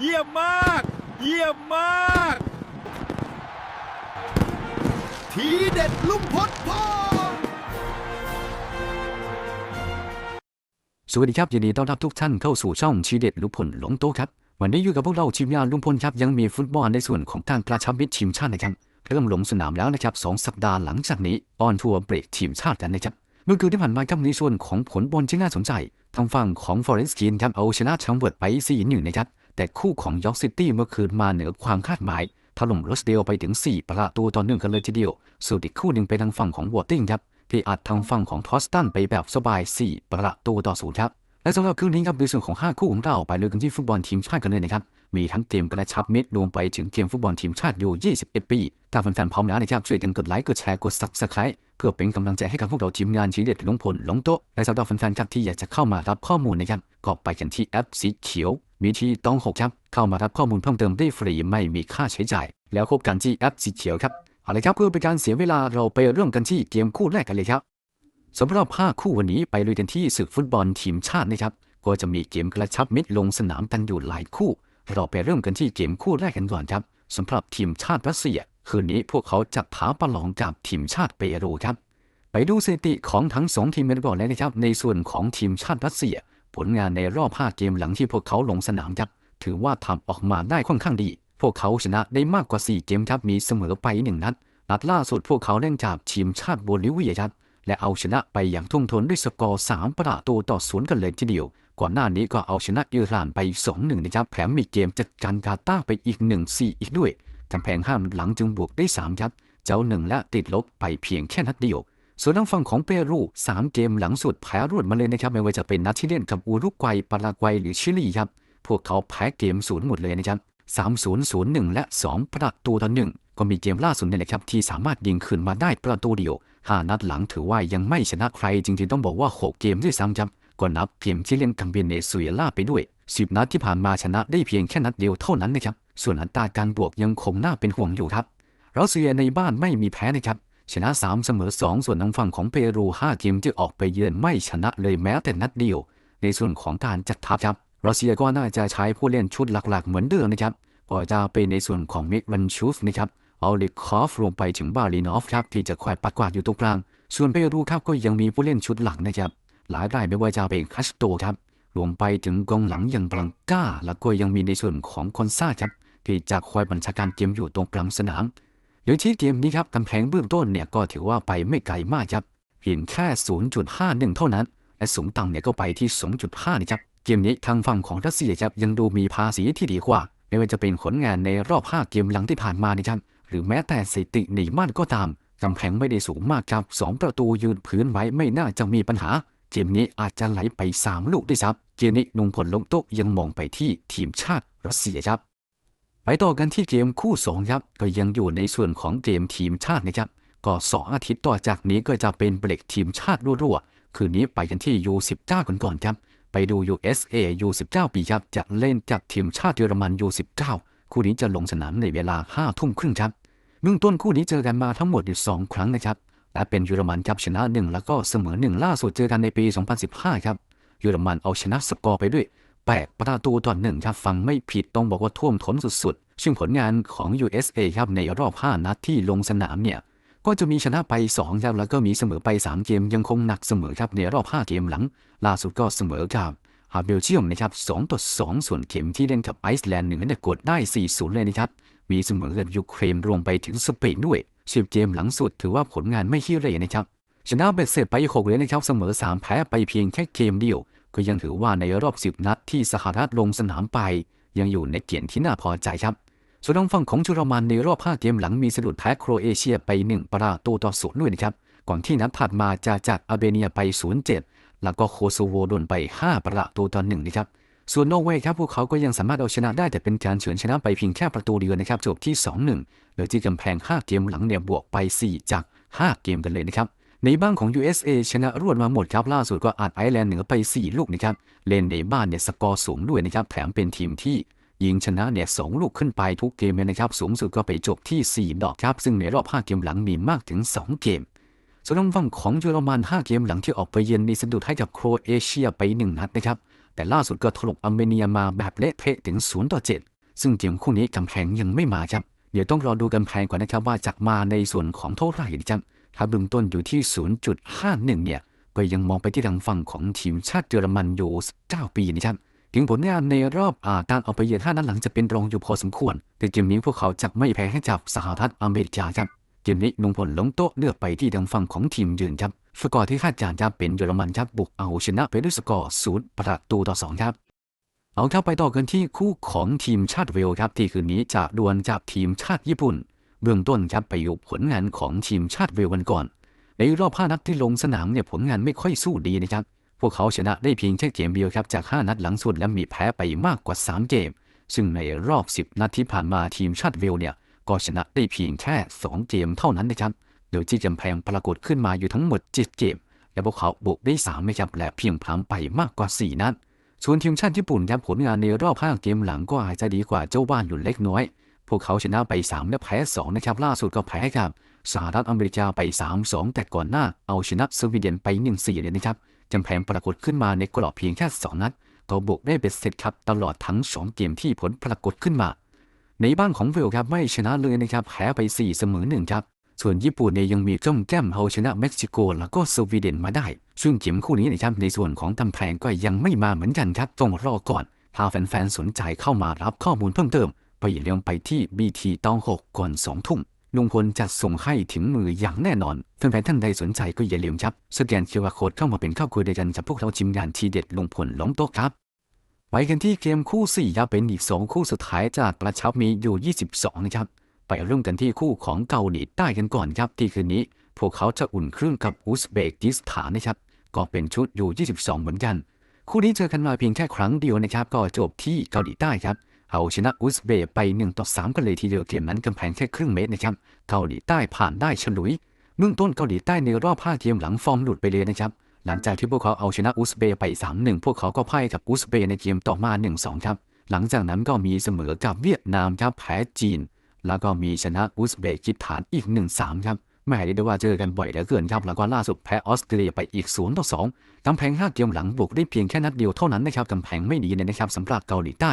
เยี่ยมมาก เยี่ยมมาก ทีเด็ดลุงพลพงสวัสดีครับยินดีต้อนรับทุกท่านเข้าสู่ช่องชีเด็ดลุงพลหลงโตครับ วันนี้อยู่กับพวกเราทีมงานลุงพลครับยังมีฟุตบอลในส่วนของการกระชับมิตรทีมชาตินะครับเริ่มลงสนามแล้วนะครับสองสัปดาห์หลังจากนี้ออนทัวร์เบรกทีมชาติกันนะครับ มื่อคืนที่ผ่านมาครับในส่วนของผลบอลที่น่าสนใจ ทางฝั่งของฟอเรสต์กินครับเอาชนะแชมเวิร์ดไป4 1นะครับ แต่คู่ของยอร์กซิตี้เมื่อคืนมาเหนือความคาดหมายถล่มรสเดลไปถึง 4 ประตูต่อหนึ่งกันเลยทีเดียวส่วนอีกคู่หนึ่งไปทางฝั่งของวอตติงครับที่อัดทางฝั่งของทอสตันไปแบบสบาย 4 ประตูต่อศูนย์ครับ และสำหรับคืนนี้ครับในส่วนของ 5 คู่ของเราไปเลยกันที่ฟุตบอลทีมชาติกันเลยนะครับ มีทั้งเกมกระชับมิตรรวมไปถึงเกมฟุตบอลทีมชาติอยู่ 21 ปี ถ้าแฟนๆพร้อมแล้วนะครับช่วยกันกดไลค์ กดแชร์ กด subscribe เพื่อเป็นกำลังใจให้กับพวกเราทีมงานชีเด็ดลงพลลงโต๊ะและสำหรับแฟนๆครับที่อยากจะเข้ามารับข้อมูลนะครับก็ไปกันที่แอปสีเขียว มีที่ต้องหกครับเข้ามารับข้อมูลเพิ่มเติมได้ฟรีไม่มีค่าใช้จ่าย แล้วพบกันที่แอปสีเขียวครับเอาละครับเพื่อเป็นการเสียเวลาเราไปเริ่มกันที่เกมคู่แรกกันเลยครับ สำหรับ 5 คู่วันนี้ไปลุยกันที่ศึกฟุตบอลทีมชาตินะครับ ก็จะมีเกมกระชับมิตรลงสนามกันอยู่หลายคู่ เราไปเริ่มกันที่เกมคู่แรกกันก่อนครับสำหรับทีมชาติรัสเซีย คืนนี้พวกเขาจะท้าประลองกับทีมชาติเปรูครับ ไปดูสถิติของทั้งสองทีมกันก่อนเลยนะครับในส่วนของทีมชาติรัสเซีย ผลงานในรอบ 5 เกมหลังที่พวกเขาลงสนามครับถือว่าทำออกมาได้ค่อนข้างดี พวกเขาชนะได้มากกว่า 4 เกมครับมีเสมอไปหนึ่งนัดนัดล่าสุดพวกเขาเล่นจากทีมชาติโบลิเวียครับ และเอาชนะไปอย่างทุ่มทนด้วยสกอร์3ประตูต่อศูนย์กันเลยทีเดียว ก่อนหน้านี้ก็เอาชนะอิหร่านไป 2-1 นะครับแถมมีเกมจัดการกาตาร์ไปอีก 1-4 อีกด้วยกำแพงห้ามหลังจึงบวกได้3ครับเจ้าหนึ่งและติดลบไปเพียงแค่นัดเดียว ส่วนทางฝั่งของเปรู 3 เกมหลังสุดแพ้รวดมาเลยนะครับไม่ว่าจะเป็นนัดที่เล่นกับอุรุกวัยปารากวัยหรือชิลีครับพวกเขาแพ้เกมศูนย์หมดเลยนะครับ3-0-0-1 และ 2 ประตูต่อหนึ่งก็มีเกมล่าสุดเนี่ยแหละครับที่สามารถยิงคืนมาได้ประตูเดียว 5 นัดหลังถือว่ายังไม่ชนะใคร จริงๆต้องบอกว่า 6 เกมด้วยซ้ำครับก็นับเกมที่เล่นกับเวเนซุเอลาไปด้วย 10 นัดที่ผ่านมาชนะได้เพียงแค่นัดเดียวเท่านั้นนะครับ ส่วนอัตราการบวกยังคงน่าเป็นห่วงอยู่ครับรัสเซียในบ้านไม่มีแพ้นะครับชนะ 3 เสมอ 2 ส่วนทางฝั่งของเปรู 5 เกมที่ออกไปเยือนไม่ชนะเลยแม้แต่นัดเดียว ในส่วนของการจัดทัพครับรัสเซียก็น่าจะใช้ผู้เล่นชุดหลักๆ เหมือนเดิมนะครับก็จะเป็นในส่วนของมิกวันชูฟนะครับ เอาลิคอฟรวมไปถึงบาลีนอฟครับที่จะคอยปัดกวาดอยู่ตรงกลาง ส่วนเปรูครับก็ยังมีผู้เล่นชุดหลักนะครับ หลายรายไม่ว่าจะเป็นคัสโตครับรวมไปถึงกองหลังอย่างบลังกาแล้วก็ยังมีในส่วนของคอนซาครับที่จะคอยบัญชาการเกมอยู่ตรงกลางสนามโดยที่เกมนี้ครับกำแพงเบื้องต้นเนี่ยก็ถือว่าไปไม่ไกลมากครับเพียงแค่ 0.51 เท่านั้น และสูงต่ำเนี่ยก็ไปที่ 2.5นะครับเกมนี้ทางฝั่งของรัสเซียครับยังดูมีภาษีที่ดีกว่า ไม่ว่าจะเป็นผลงานในรอบ 5 เกมหลังที่ผ่านมานะครับ หรือแม้แต่สถิติหนีม่านก็ตามกำแพงไม่ได้สูงมากครับ2ประตูยืนพื้นไว้ไม่น่าจะมีปัญหา เกมนี้อาจจะไหลไป3ลูกด้วยซ้ำเกมนี้นุงผลลงโต๊ะยังมองไปที่ทีมชาติรัสเซียครับไปต่อกันที่เกมคู่2ครับก็ยังอยู่ในส่วนของเกมทีมชาตินะครับก็สองอาทิตย์ต่อจากนี้ก็จะเป็นเบรกทีมชาติรั่วๆคืนนี้ไปกันที่ U19 กันก่อนครับไปดู USA U19 ปีครับจะเล่นกับทีมชาติเยอรมัน U19 คู่นี้จะลงสนามในเวลา5ทุ่มครึ่งครับ เบื้องต้นคู่นี้เจอกันมาทั้งหมดอยู่ 2 ครั้งนะครับและเป็นเยอรมันครับชนะ 1 แล้วก็เสมอ 1 ล่าสุดเจอกันในปี 2015 ครับ เยอรมันเอาชนะสกอร์ไปด้วยแปดประตูต่อหนึ่งครับฟังไม่ผิดต้องบอกว่าท่วมท้นสุดๆ ซึ่งผลงานของ USA ครับในรอบ 5 นัดที่ลงสนามเนี่ย ก็จะมีชนะไป2ครับแล้วก็มีเสมอไป 3 เกมยังคงหนักเสมอครับในรอบ 5 เกมหลัง ล่าสุดก็เสมอกับ ฮาเบลเชียมนะครับ2ต่อ2 ส่วนเข็มที่เล่นกับไอซ์แลนด์หนึ่งนี่ยกดได้ 4-0 เลยนะครับ มีเสมอกับยูเครนรวมไปถึงสเปนด้วย10เกมหลังสุดถือว่าผลงานไม่ขี้เร่นะครับ ชนะเบ็ดเสร็จไป6เลยนะครับ เสมอ 3 แพ้ไปเพียงแค่เกมเดียว ก็ยังถือว่าในรอบ 10 นัดที่สหรัฐลงสนามไป ยังอยู่ในเกณฑ์ที่น่าพอใจครับ ส่วนทางฝั่งของเยอรมันในรอบ 5 เกมหลังมีสะดุดแพ้โครเอเชียไป 1 ประตูต่อศูนย์ด้วยนะครับ ก่อนที่นัดถัดมาจะจัดอาร์เบเนียไป 0-7 แล้วก็โคโซโวโดนไป 5 ประตูต่อ1นะครับ ส่วนนอร์เวย์ครับพวกเขาก็ยังสามารถเอาชนะได้แต่เป็นการเฉือนชนะไปเพียงแค่ประตูเดียวนะครับจบที่ 2-1 โดยที่กำแพง 5 เกมหลังเนี่ยบวกไป 4 จาก 5 เกมกันเลยนะครับในบ้านของ USA ชนะรวดมาหมดครับ ล่าสุดก็อัดไอร์แลนด์เหนือไป 4 ลูกนะครับ เล่นในบ้านเนี่ยสกอร์สูงด้วยนะครับ แถมเป็นทีมที่ยิงชนะเนี่ยสลูกขึ้นไปทุกเกมเลยนะครับ สูงสุดก็ไปจบที่ 4 ดอกครับ ซึ่งในรอบ 5 เกมหลังมีมากถึง 2 เกม ส่วนทางฝั่งของเยอรมัน5เกมหลังที่ออกไปเยือนมีสะดุดให้กับโครเอเชียไป1นัดนะครับ แต่ล่าสุดก็ถล่มอาร์เมเนียมาแบบเละเทะถึง0ต่อ7ซึ่งเกมคู่นี้กำแพงยังไม่มาครับ เดี๋ยวต้องรอดูกำแพงก่อนนะครับว่าจะมาในส่วนของเท่าไหร่นะครับถ้าเบื้องต้นอยู่ที่ 0.51 เนี่ยก็ยังมองไปที่ทางฝั่งของทีมชาติเยอรมันอยู่9ปีนะครับถึงผลงานในรอบอาการเอาไปเยือนห้านัดหลังจะเป็นรองอยู่พอสมควร แต่เกมนี้พวกเขาจะไม่แพ้ให้กับสหรัฐอเมริกาครับ เกมนี้ลุงพลลงโต๊ะเลือกไปที่ทางฝั่งของทีมยืนครับสกอร์ที่คาดการณ์จะเป็นเยอรมันครับบุกเอาชนะไปด้วยสกอร์ศูนย์ประตูต่อสองครับเอาครับไปต่อกันที่คู่ของทีมชาติเวลครับที่คืนนี้จะดวลกับทีมชาติญี่ปุ่น เบื้องต้นครับไปอยู่ผลงานของทีมชาติเวลกันก่อน ในรอบ5นัดที่ลงสนามเนี่ยผลงานไม่ค่อยสู้ดีนะครับ พวกเขาชนะได้เพียงแค่เกมเดียวครับจาก 5 นัดหลังสุดและมีแพ้ไปมากกว่า 3 เกม ซึ่งในรอบ 10 นัดที่ผ่านมาทีมชาติเวลเนี่ย ก็ชนะได้เพียงแค่ 2 เกมเท่านั้นนะครับโดยที่กำแพงปรากฏขึ้นมาอยู่ทั้งหมด 7 เกม และพวกเขาบุกได้3นะครับและเพียงพล้ำไปมากกว่า 4 นัดส่วนทีมชาติญี่ปุ่นครับผลงานในรอบ 5 เกมหลังก็อาจจะดีกว่าเจ้าบ้านอยู่เล็กน้อย พวกเขาชนะไป 3 และแพ้ 2 นะครับ ล่าสุดก็แพ้กับสหรัฐอเมริกาไป 3-2 แต่ก่อนหน้าเอาชนะสวีเดนไป 1-4 เลยนะครับจำแพงปรากฏขึ้นมาในกรอบเพียงแค่ 2 นัดก็บุกได้เบ็ดเสร็จครับตลอดทั้ง 2 เกมที่ผลปรากฏขึ้นมา ในบ้านของเวลครับไม่ชนะเลยนะครับแพ้ไป 4 เสมอ1ครับ ส่วนญี่ปุ่นเนี่ยยังมีจ้องแก้มเอาชนะเม็กซิโก แล้วก็สวีเดนมาได้ ซึ่งเกมคู่นี้นะครับในส่วนของตำแพงก็ยังไม่มาเหมือนกันครับต้องรอก่อนถ้าแฟนๆสนใจเข้ามารับข้อมูลเพิ่มเติมไปอย่าลืมไปที่ BT ตองหกก่อน2ทุ่มลุงพลจะส่งให้ถึงมืออย่างแน่นอนแฟนๆท่านใดสนใจก็อย่าลืมครับสแกน QR Code เข้ามาเป็นครอบครัวเดียกันกับพวกเราทีมงานทีเด็ดลุงพลล้มโต๊ะครับ ไปกันที่เกมคู่4ครับเป็นอีก 2 คู่สุดท้ายจากกระชับมีอยู่ 22 นะครับ ไปเริ่มกันที่คู่ของเกาหลีใต้กันก่อนครับ ที่คืนนี้ พวกเขาจะอุ่นเครื่องกับอุซเบกิสถานนะครับ ก็เป็นชุดอยู่ 22 เหมือนกัน คู่นี้เจอกันมาเพียงแค่ครั้งเดียวนะครับ ก็จบที่เกาหลีใต้ครับ เอาชนะอุซเบกไป1ต่อ3กันเลยทีเดียวเกมนั้นกำแพงแค่ครึ่งเมตรนะครับ เกาหลีใต้ผ่านได้ฉลุยเบื้องต้นเกาหลีใต้ในรอบ5เกมหลังฟอร์มหลุดไปเลยนะครับ หลังจากที่พวกเขาเอาชนะอุซเบย์ไป 3-1 พวกเขาก็พ่ายกับอุซเบย์ในเกมต่อมา 1-2 ครับ หลังจากนั้นก็มีเสมอกับเวียดนามครับแพ้จีน แล้วก็มีชนะอุซเบกิสถานอีก 1-3 ครับแม่เรียกได้ว่าเจอกันบ่อยเหลือเกินครับแล้วก็ล่าสุดแพ้ออสเตรเลียไปอีก0-2กำแพง 5 เกมหลังบุกได้เพียงแค่นัดเดียวเท่านั้นนะครับกำแพงไม่ดีเลยนะครับสำหรับเกาหลีใต้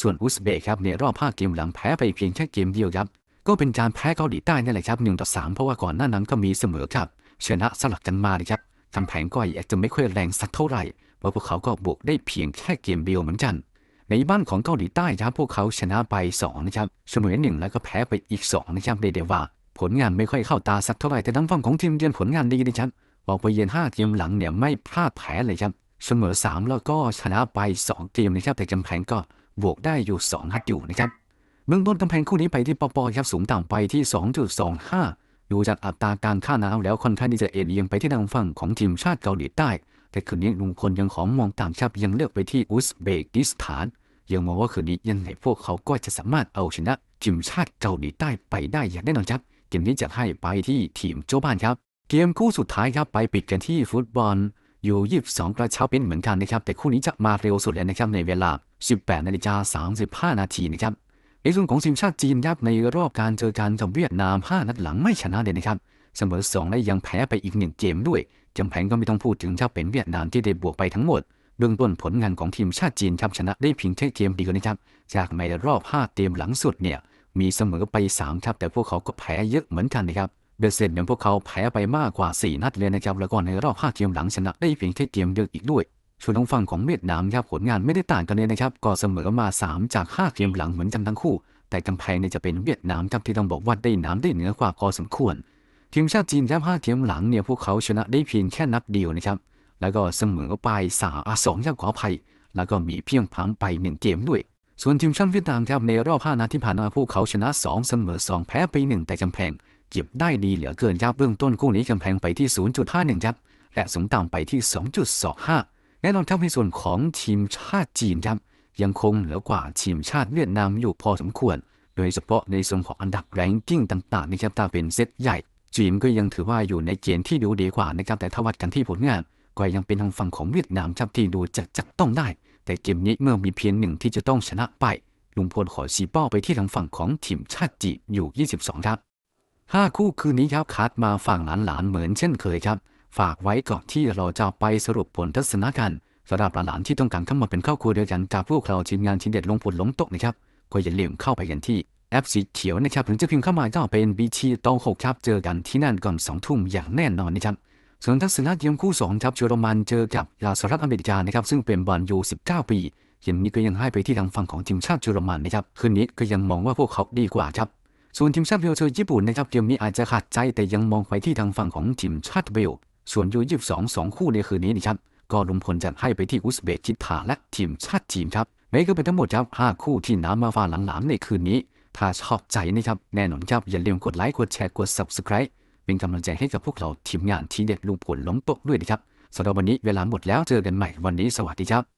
ส่วนอุซเบกครับในรอบ 5 เกมหลังแพ้ไปเพียงแค่เกมเดียวครับก็เป็นการแพ้เกาหลีใต้นี่แหละครับ1ต่อ3เพราะว่าก่อนหน้านั้นก็มีเสมอครับชนะสลับกันมานะครับ กำแพงก็อาจจะไม่ค่อยแรงสักเท่าไหร่ เพราะพวกเขาก็บุกได้เพียงแค่เกมเดียวเหมือนกัน ในบ้านของเกาหลีใต้ครับพวกเขาชนะไป2นะครับเสมอหนึ่งแล้วก็แพ้ไปอีก2นะครับเรียกได้ว่า ผลงานไม่ค่อยเข้าตาสักเท่าไหร่แต่ทางฝั่งของทีมเยือนผลงานดีนะครับบอกไปเยือน5เกมหลังเนี่ยไม่พลาดแพ้เลยครับเสมอ 3 แล้วก็ชนะไป 2 เกมนะครับแต่กำแพงก็บวกได้อยู่2นัดอยู่นะครับเบื้องต้นกำแพงคู่นี้ไปที่ปปครับสูงต่ำไปที่ 2.25 ดูจากอัตราการค่าน้ำแล้วค่อนข้างที่จะเอ็นเอียงไปที่ทางฝั่งของทีมชาติเกาหลีใต้ แต่คืนนี้ลุงพลยังขอมองตามครับยังเลือกไปที่อุซเบกิสถาน ยังมองว่าคืนนี้ยังไงพวกเขาก็จะสามารถเอาชนะทีมชาติเกาหลีใต้ไปได้อย่างแน่นอนครับเกมนี้จะให้ไปที่ทีมเจ้าบ้านครับ เกมคู่สุดท้ายครับไปปิดกันที่ฟุตบอลอยู่22กระเช้าเป็นเหมือนกันนะครับแต่คู่นี้จะมาเร็วสุดเลยนะครับในเวลา 18นาฬิกา35 นาทีนะครับ ในส่วนของทีมชาติจีนครับในรอบการเจอกันกับเวียดนาม 5 นัดหลังไม่ชนะเลยนะครับเสมอ2และยังแพ้ไปอีกหนึ่งเกมด้วยจำแพงก็ไม่ต้องพูดถึงครับเป็นเวียดนามที่ได้บวกไปทั้งหมดเบื้องต้นผลงานของทีมชาติจีนครับชนะได้เพียงแค่เกมเดียวนะครับ จากในรอบ 5 เกมหลังสุดเนี่ยมีเสมอไป3ครับแต่พวกเขาก็แพ้เยอะเหมือนกันนะครับเบสเซ็ตเนี่ยพวกเขาแพ้ไปมากกว่า 4 นัดเลยนะครับแล้วก็ในรอบ 5 เกมหลังชนะได้เพียงแค่เกมเดียวอีกด้วย ส่วนทางฝั่งของเวียดนามครับผลงานไม่ได้ต่างกันเลยนะครับ ก็เสมอมา 3 จาก 5 เกมหลังเหมือนกันทั้งคู่ แต่กำแพงเนี่ยจะเป็นเวียดนามครับที่ต้องบอกว่าได้น้ำได้เหนือกว่าพอสมควร ทีมชาติจีนครับ5เกมหลังเนี่ยพวกเขาชนะได้เพียงแค่นัดเดียวนะครับ แล้วก็เสมอไปสาอะสองยากขออภัย แล้วก็มีเพียงพังไปหนึ่งเกมด้วย ส่วนทีมชาติเวียดนามครับในรอบ5นัดที่ผ่านมาพวกเขาชนะ 2 เสมอ 2 แพ้ไป 1 แต่กำแพงเก็บได้ดีเหลือเกินครับเบื้องต้นคู่นี้กำแพงไปที่ 0.51ครับและสูงต่ำไปที่ 2.25 น่นอนครับในส่วนของทีมชาติจีนครับยังคงเหนือกว่าทีมชาติเวียดนามอยู่พอสมควร โดยเฉพาะในส่วนของอันดับแรงกิ้งต่างๆนะครับถ้าเป็นเซตใหญ่ จีนก็ยังถือว่าอยู่ในเกณฑ์ที่ดูดีกว่านะครับแต่ถ้าวัดกันที่ผลงานก็ยังเป็นทางฝั่งของเวียดนามครับที่ดูจะจับต้องได้ แต่เกมนี้เมื่อมีเพียงหนึ่งที่จะต้องชนะไปลุงพลขอชี้เป้าไปที่ทางฝั่งของทีมชาติจีนอยู่ 22 ครับห้าคู่คืนนี้ครับคัดมาฝั่งหลานๆเหมือนเช่นเคยครับ ฝากไว้ก่อนที่เราจะไปสรุปผลทัศนกันสำหรับหลานๆที่ต้องการเข้ามาเป็นครอบครัวเดียวกันกับพวกเราทีมงานทีเด็ดลงผลลงโต๊ะนะครับก็อย่าลืมเข้าไปกันที่แอปสีเขียวนะครับหรือจะพิมพ์เข้ามาก็เป็น BT ตองหกครับเจอกันที่นั่นก่อนสองทุ่มอย่างแน่นอนนะครับส่วนทัศนะเกมคู่สองครับเยอรมันเจอกับสหรัฐอเมริกานะครับซึ่งเป็นบอลยู19 ปีเกมนี้ก็ยังให้ไปที่ทางฝั่งของทีมชาติเยอรมันนะครับคืนนี้ก็ยังมองว่าพวกเขาดีกว่าครับส่วนทีมชาติเวลเจอญี่ปุ่นนะครับเกมนี้อาจจะขาดใจแต่ยังมองไปที่ทางฝั่งของทีมชาติเวล ส่วนยูยี่สองสองคู่ในคืนนี้นะครับก็ลุมพลจะให้ไปที่อุซเบกิสถานและทีมชาติจีนครับนี่ก็เป็นทั้งหมดครับ5คู่ที่น้ำมาฟ้าหลังๆในคืนนี้ ถ้าชอบใจนะครับแน่นอนครับอย่าลืมกดไลค์กดแชร์กด subscribe เป็นกำลังใจให้กับพวกเราทีมงานทีเด็ดลุงพลล้มโต๊ะด้วยนะครับสำหรับวันนี้เวลาหมดแล้วเจอกันใหม่วันนี้สวัสดีครับ